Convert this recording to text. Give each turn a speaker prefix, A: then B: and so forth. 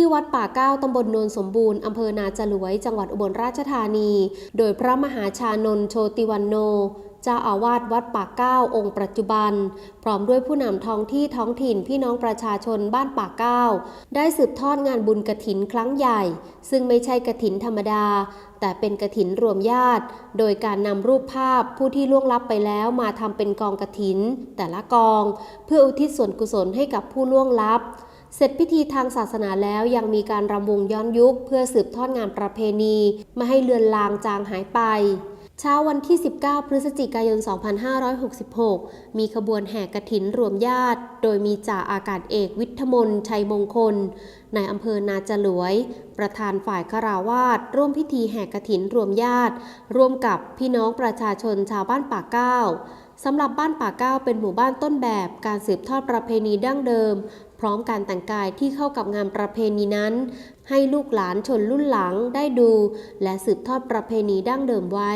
A: ที่วัดป่าเก้าตำบลโนนสมบูรณ์อำเภอนาจลวย จังหวัดอุบลราชธานี โดยพระมหาชานนโชติวันโนเจ้าอาวาสวัดป่าเก้าองค์ปัจจุบัน พร้อมด้วยผู้นำท้องที่ท้องถิ่นพี่น้องประชาชนบ้านป่าเก้า ได้สืบทอดงานบุญกระถินครั้งใหญ่ ซึ่งไม่ใช่กระถินธรรมดา แต่เป็นกระถินรวมญาติ โดยการนำรูปภาพผู้ที่ล่วงลับไปแล้วมาทำเป็นกองกระถิน แต่ละกอง เพื่ออุทิศส่วนกุศลให้กับผู้ล่วงลับ เสร็จพิธีทางศาสนาแล้วยังมีการรำวงย้อนยุค เพื่อสืบทอดงานประเพณี ไม่ให้เลือนลางจางหายไปเช้าวันที่ 19 พฤศจิกายน 2566 มีขบวนแห่กระถินรวมญาติ โดยมีจ่าอากาศเอกวิทมนชัยมงคลนายอำเภอนาจลวย ประธานฝ่ายคาราวาสร่วมพิธีแห่กระถินรวมญาติ ร่วมกับพี่น้องประชาชนชาวบ้านป่าเก้าสำหรับบ้านป่าเก้าเป็นหมู่บ้านต้นแบบ การสืบทอดประเพณีดั้งเดิม พร้อมการแต่งกายที่เข้ากับงานประเพณีนั้น ให้ลูกหลานชนรุ่นหลังได้ดู และสืบทอดประเพณีดั้งเดิมไว้